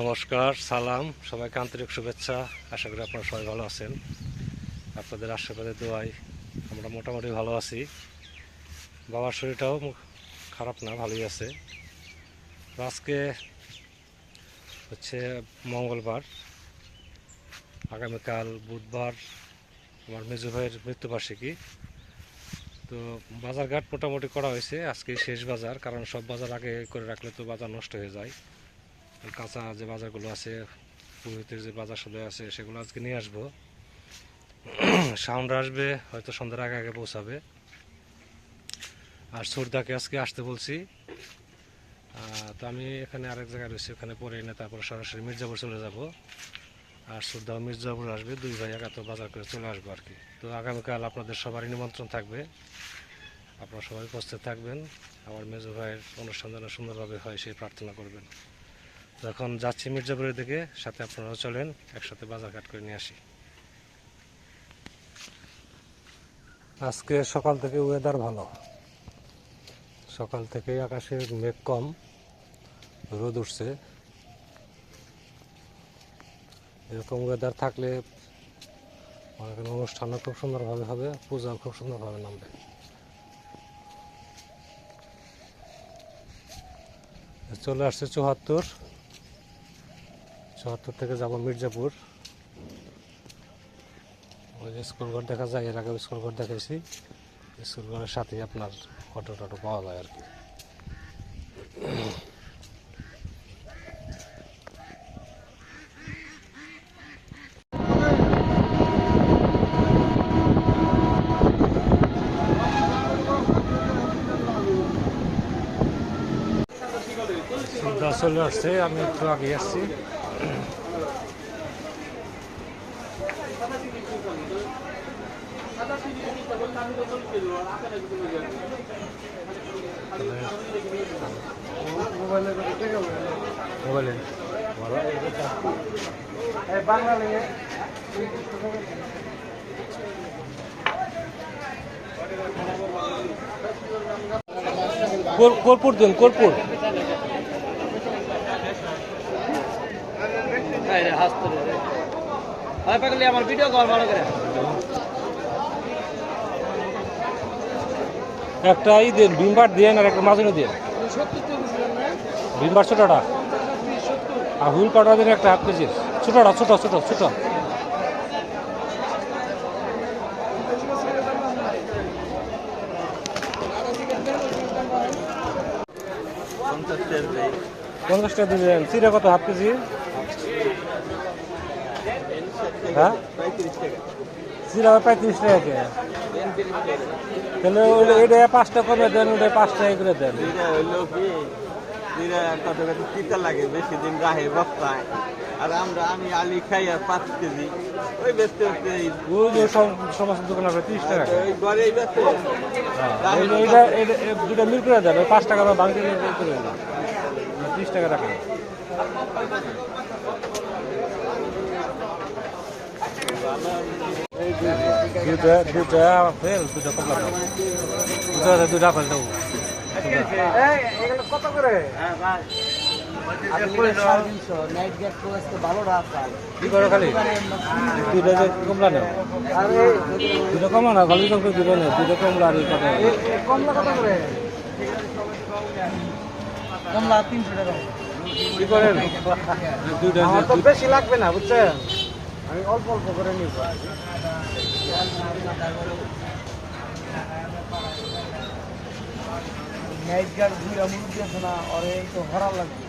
নমস্কার, সালাম, সবাইকে আন্তরিক শুভেচ্ছা। আশা করি আপনারা সবাই ভালো আছেন। আপনাদের আশীর্বাদের দোয়াই আমরা মোটামুটি ভালো আছি। বাবার শরীরটাও খারাপ না, ভালোই আছে। আজকে হচ্ছে মঙ্গলবার, আগামীকাল বুধবার আমার মেজু ভাইয়ের মৃত্যুবার্ষিকী। তো বাজারঘাট মোটামুটি করা হয়েছে, আজকে শেষ বাজার, কারণ সব বাজার আগে করে রাখলে তো বাজার নষ্ট হয়ে যায়। কাঁচা যে বাজারগুলো আছে, পুরোহিতের যে বাজার সদাই আছে, সেগুলো আজকে নিয়ে আসব। সাউন্ড আসবে, হয়তো সন্ধ্যার আগে আগে পৌঁছাবে। আর সর্দাকে আজকে আসতে বলছি। তো আমি এখানে আরেক জায়গায় রয়েছি, ওখানে পরে এনে তারপর সরাসরি মির্জাপুর চলে যাব। আর সুরদাও মির্জাপুর আসবে, দুই ভাই একা তো বাজার করে চলে আসব আর কি। তো আগামীকাল আপনাদের সবারই নিমন্ত্রণ থাকবে। আপনারা সবাই উপস্থিত থাকবেন। আমার মেজো ভাইয়ের অনুষ্ঠান যেন সুন্দরভাবে হয়, সেই প্রার্থনা করবেন। যখন যাচ্ছি মির্জাপুরের দিকে, সাথে আপনারাও চলেন, একসাথে বাজার ঘাট করে নিয়ে আসি। আজকে সকাল থেকে ওয়েদার ভালো। সকাল থেকে আকাশে মেঘ কম, রোদ উঠছে। এরকম ওয়েদার থাকলে করেন অনুষ্ঠানও খুব সুন্দরভাবে হবে, পূজাও খুব সুন্দরভাবে নামবে। চলে আসছে চুয়াত্তর। চুয়াত্তর থেকে যাব মির্জাপুর। ওই যে স্কুল ঘর দেখা যায়, এর আগে স্কুল ঘর দেখেছি স্কুল ঘরের সাথে আপনার অটো টটো পাওয়া যায় আর কি। চলে আসছে, আমি একটু আগে আসছি। মোবাইলে। বলো কোর- কর্পূর দিন কর্পূর। আমার ভিডিও কল ভালো করে। একটা ই দিন ভিমবার দিন আর একটা মাজুনি দিন। ভিমবার ছোটটা। আর হুইল পাউডার দিন একটা হাফ কেজি। ছোটটা, ছোট ছোট ছোট। পঞ্চাশ টাকা চিরা কত, হাফ কেজি? হ্যাঁ? চিরা পঁয়ত্রিশ টাকা কে তাহলে ওই এটা পাঁচটা করে দেন ওটা পাঁচ টাকা করে দেন। তিতা লাগে বেশি দিন রাহে বস্তায়। আর আমরা আমি আলি খাই আর পাঁচ কেজি। ওই বেচতে বেচতে ওই সমস্ত দোকান তিরিশ টাকা। ওই ঘরেই বেচতে হ্যাঁ, এই- এইটা দুটা মিল করে দেন ওই পাঁচ টাকা বা বাংলা করে দেন। তিরিশ টাকা রাখেন। দুটা দুটা ফেল দুটা দাও দুটা দুটা ফেল দেবো কত করে খালি দুটা কমলা নেও দুটো কমলা না ভালো দুটো নেই দুটো কমলা আর কমলা কত করে? কমলা তিনশো টাকা কি করেন? তো বেশি লাগবে না বুঝছেন? আমি অল্প অল্প করে নিব। নাইট গার্ড দুইটা মুরগি দিয়েছে না ওরে তো হরা লাগবে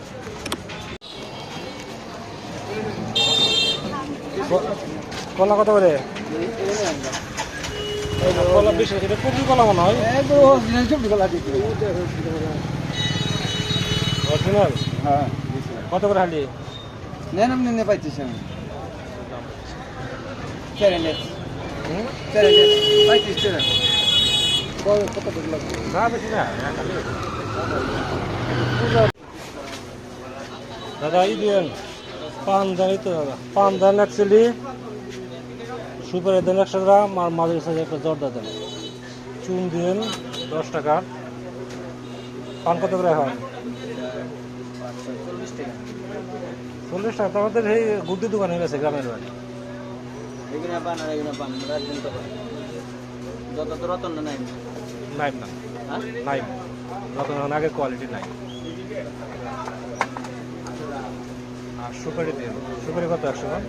কলা কত করে? কলা বেশি এটা কপি কলা মনে হয়। অরিজিনাল হ্যাঁ কত করে হালি নেন আপনি নে পাইছিস আমি। চ্যানেল হুম? চ্যানেল পাইছিস চ্যানেল কত লাগবে? না বেশি না দাদা ই দিন পান দেন তো দাদা। পান দেন অ্যাকচুয়ালি সুপারি দেন একশো গ্রাম আর মাঝের সাথে একটা জর্দা দেন। চুন দিন দশ টাকা। পান কত করে হয়? চল্লিশ টাকা। তো আমাদের এই গুদ্দি দোকানে গেছে গ্রামের বাড়ি। এগুলো পান আর এগুলো পান তো যত তো রতন নাই। নাইম না। হ্যাঁ? নাইম নতুন আগের কোয়ালিটি নাই। আর সুপারি দিয়ে সুপারি কত একশো গ্রাম?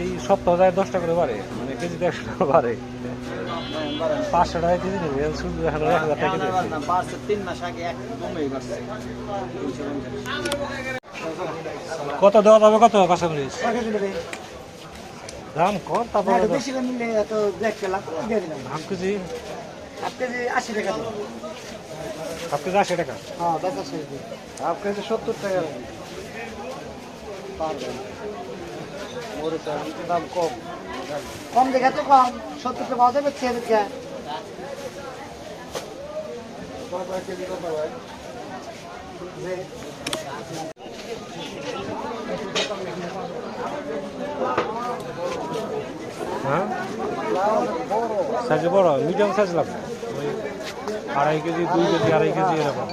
এই সপ্তাহ যায় দশ টাকা করে বাড়ে মানে কেজিতে একশো টাকা বাড়ে। পাঁচশো টাকা কেজি নেবে শুধু এখন এক হাজার টাকা কেজি। তিন মাস আগে এক কত দেওয়া যাবে কত কাঁচামরিচ? দাম কম তারপরে দিলাম। Half KG? হাফ কেজি আশি টাকা হাফ কেজি আশি টাকা? হ্যাঁ হাফ কেজি সত্তর টাকা। দাম কম। কম দেখে তো কম সত্তর টাকা পাওয়া যাবে দেখে হ্যাঁ? সাইজ বড় মিডিয়াম সাইজ লাগবে। ওই আড়াই কেজি দুই কেজি আড়াই কেজি এরকম।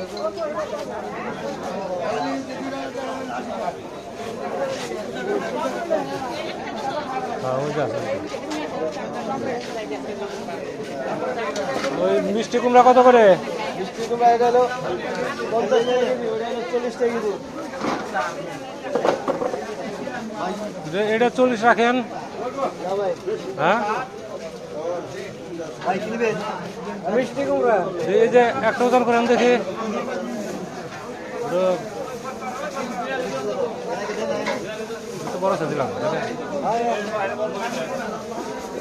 হ্যাঁ, ওই মিষ্টি কুমড়া কত করে? মিষ্টি কুমড়া এটা হলো পঞ্চাশ টাকা কেজি ওটা হলো চল্লিশ টাকা কেজি। যে- এটা চল্লিশ রাখেন। হ্যাঁ? এই যে একটা ওজন করেন দেখি। বড় সাইজ দিলাম।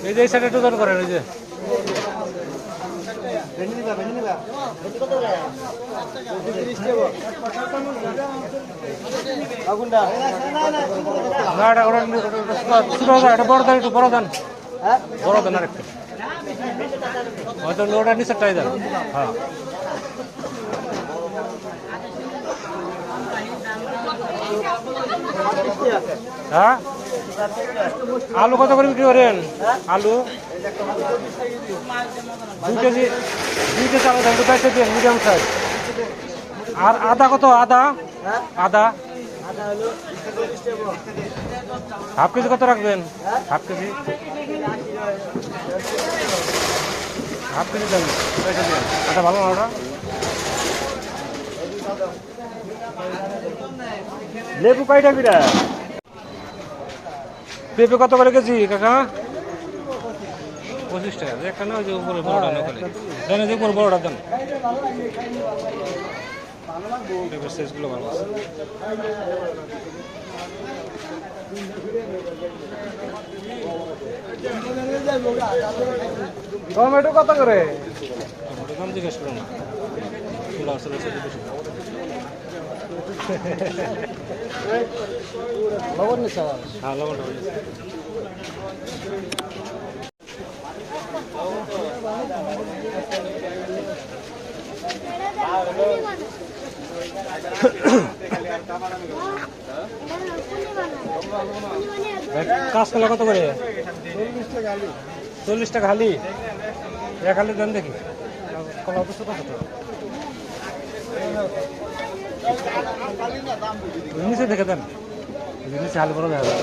এই যে এই সাইডে ওজন করেন, এই যে। ভেঙে নিবা ভেঙে নিবা। তিরিশ টাকা আগুনটা না এটা ওটা ছোট এটা বড় দেন একটু বড় দেন হ্যাঁ? বড় দেন হয়তো ওটা নিচেরটাই দেন হ্যাঁ। হ্যাঁ? আলু কত করে বিক্রি করেন? আলু? কেজি মিডিয়াম আর আদা কত? আদা? আদা। হাফ কেজি কত রাখবেন? Half KG. হাফ কেজি দেন। দিন আচ্ছা ভালো না ওটা? লেবু কয়টা বিরা পেঁপে কত করে কেজি, কাকা? পঁচিশ টাকা। একটা না ওই যে উপরে বড়টা না করে দেন যে উপরে বড়টা দেন। সাইজগুলো ভালো আছে। টমেটো কত করে? টমেটো দাম জিজ্ঞেস করো না। আসলে দাম। লবণ নিচ্ছে হ্যাঁ লবণটা হয়ে গেছে। ভাই, কাঁচকলা কত করে? চল্লিশ টাকা হালি। এক হালি দেন দেখি। কলা তো ছোট ছোট নিচে দেখে দেন। নিচে হালি বড় দেখা যায়।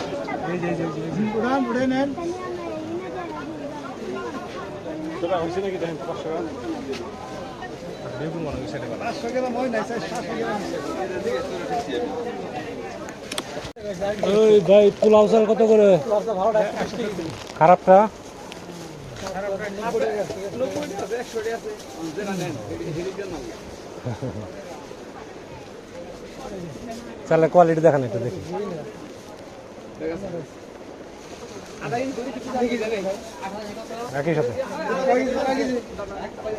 বেগুন মনে গ্রাম ওই ভাই, পোলাও চাল কত করে? খারাপটা? চালের কোয়ালিটি দেখান একটু দেখি। একই সাথে।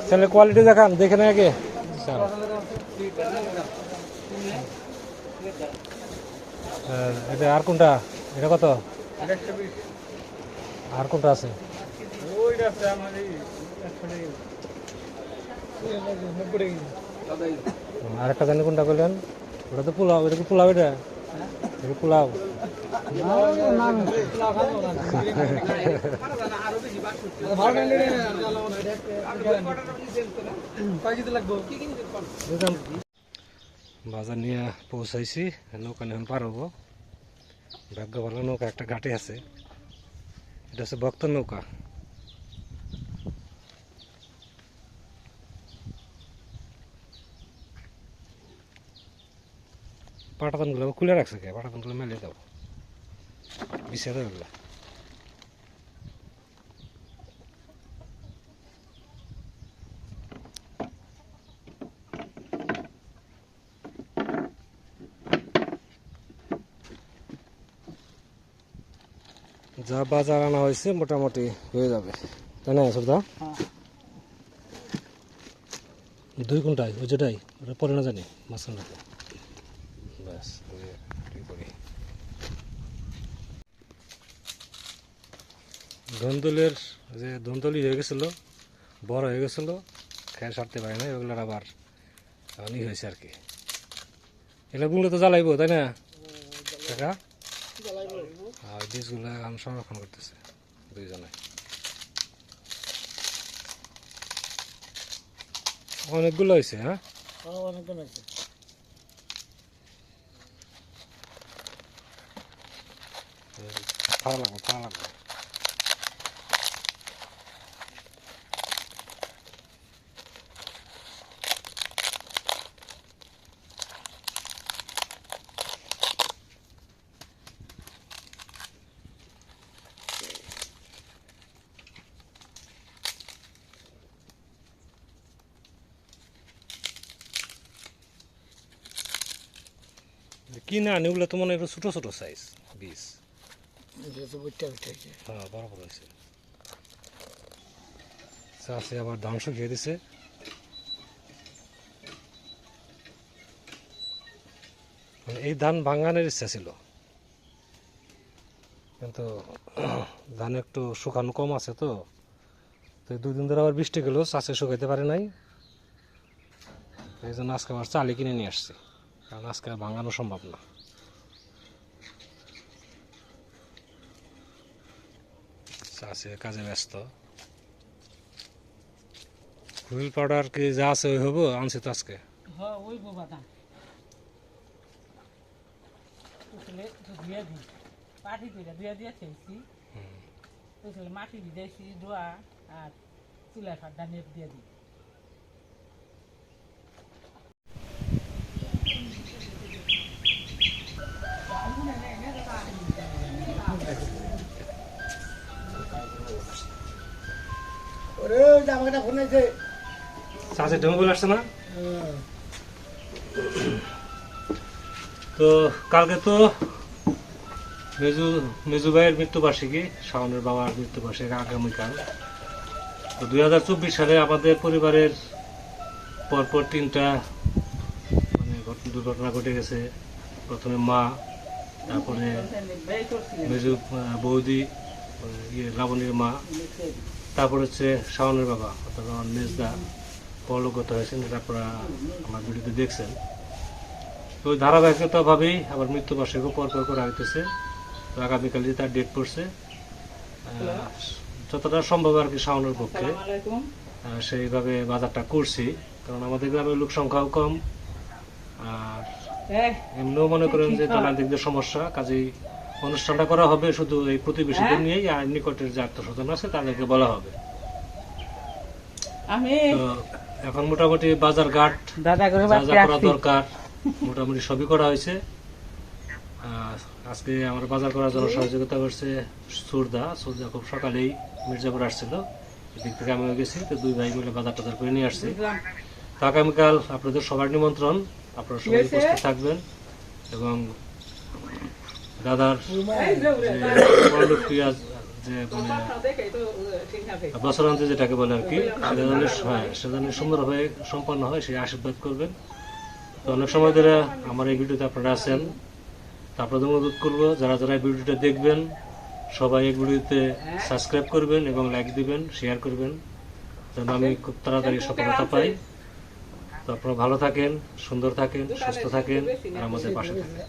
চালের কোয়ালিটি দেখান, দেখে না আগে এটা আর কোনটা? এটা কত? আর কোনটা আছে? আর একটা জানি কোনটা করলেন ওটা তো পোলাও, এটা কি পোলাও এটা? পোলাও? বাজার নিয়ে পৌঁছাইছি, নৌকা নিয়ে এখন পার হব। ভাগ্য ভালো নৌকা একটা ঘাটে আছে। এটা হচ্ছে ভক্ত নৌকা। পাটাতনগুলো খুলে রাখছে কে? পাটাতনগুলো মেলে দাও বিছিয়ে যা বাজার আনা হয়েছে মোটামুটি হয়ে যাবে। তাই না সুরদা? হ্যাঁ। দুই ঘন্টায় ওই যেটাই ওটা পরে না জানি মাঝখানটাতে ব্যাস ওই যে এই করি ধন্দলের যে ধন্দলি হয়ে গেছিল বড় হয়ে গেছিল খেয়ে সারতে পারে না ওগুলোর আবার ই হয়েছে আর কি। এগুলো গুলো তো জ্বালাইবো তাই না? টাকা আর বীজগুলো এখন সংরক্ষণ করতেছে দুইজনে। অনেকগুলো হয়েছে হ্যাঁ? অনেকজন আছে ভালো লাগবে ভালো লাগবে। কিনে আনি ওগুলো তো মনে ছোটো ছোটো সাইজ বীজ হ্যাঁ বরাবর হয়েছে। চাষে আবার ধ্বংস খেয়ে দিছে। মানে এই ধান ভাঙানোর ইচ্ছা ছিল। কিন্তু ধান একটু শুকানো কম আছে তো। তো এই দুই দিন ধরে আবার বৃষ্টি গেল চাষে শুকাইতে পারে নাই। এই জন্য আজকে আবার চালি কিনে নিয়ে আসছি। কারণ আজকে আর ভাঙানো সম্ভব না। কাজে ব্যস্ত। হুইল পাউডার কি যা আছে ওই হব আনছি তো আজকে। হ্যাঁ ওই বাবা উঠলে ধুয়ে দিই। পাটি ধুয়ে ধুয়ে দিয়ে খেয়েছি। উঠলে মাটি ভিজাইছি ধোয়া আর চুলায় ফাড্ডা নেপ দিয়ে দিই। ডেমো বলে আসছে না? তো কালকে তো মেজু মেজু ভাইয়ের মৃত্যুবার্ষিকী শাওনের বাবার মৃত্যুবার্ষিকী আগামীকাল। তো দুই হাজার চব্বিশ সালে আমাদের পরিবারের পরপর তিনটা মানে দুর্ঘটনা ঘটে গেছে। প্রথমে মা তারপরে মেজু বৌদি ইয়ে লাবণীর মা। তারপর হচ্ছে শাওনের বাবা অর্থাৎ আমার মেজদা পরলোকগত হয়েছেন যেটা আপনারা আমার ভিডিওতে দেখছেন। তো ধারাবাহিকতাভাবেই আবার মৃত্যুবার্ষিকও পর পর করে আইতেছে তো আগামীকাল যে তার ডেট পড়ছে যতটা সম্ভব আর কি শাওনের পক্ষে। সেইভাবে বাজারটা করছি কারণ আমাদের গ্রামের লোক সংখ্যাও কম। আর এমনিও মনে করেন যে নানান দিক দিয়ে সমস্যা কাজেই অনুষ্ঠানটা করা হবে শুধু এই প্রতিবেশীদের নিয়েই আর নিকটের যে আত্মস্বজন আছে তাদেরকে বলা হবে। আমি এখন মোটামুটি বাজার ঘাট দাদা করে দরকার মোটামুটি সবই করা হয়েছে। আজকে আমার বাজার করার জন্য সহযোগিতা করছে সুরদা। সুরদা খুব সকালেই মির্জাপুর আসছিল। এদিক থেকে আমিও গেছি তো দুই ভাই মিলে বাজার টাজার করে নিয়ে আসছি। তো আগামীকাল আপনাদের সবার নিমন্ত্রণ। আপনারা সবাই উপস্থিত থাকবেন এবং দাদার যে পরলোকপ্রিয়া যে মানে বছরান্তে যেটাকে বলে আর কি সেটা যেন হ্যাঁ সেটা যেন সুন্দরভাবে সম্পন্ন হয় সেই আশীর্বাদ করবেন তো অনেক সময় ধরে আমার এই ভিডিওতে আপনারা আছেন। তো আপনাদের অনুরোধ করব যারা যারা এই ভিডিওটা দেখবেন সবাই এই ভিডিওতে সাবস্ক্রাইব করবেন এবং লাইক দিবেন শেয়ার করবেন যেন আমি খুব তাড়াতাড়ি সফলতা পাই। তো আপনারা ভালো থাকেন সুন্দর থাকেন সুস্থ থাকেন আর আমাদের পাশে থাকেন।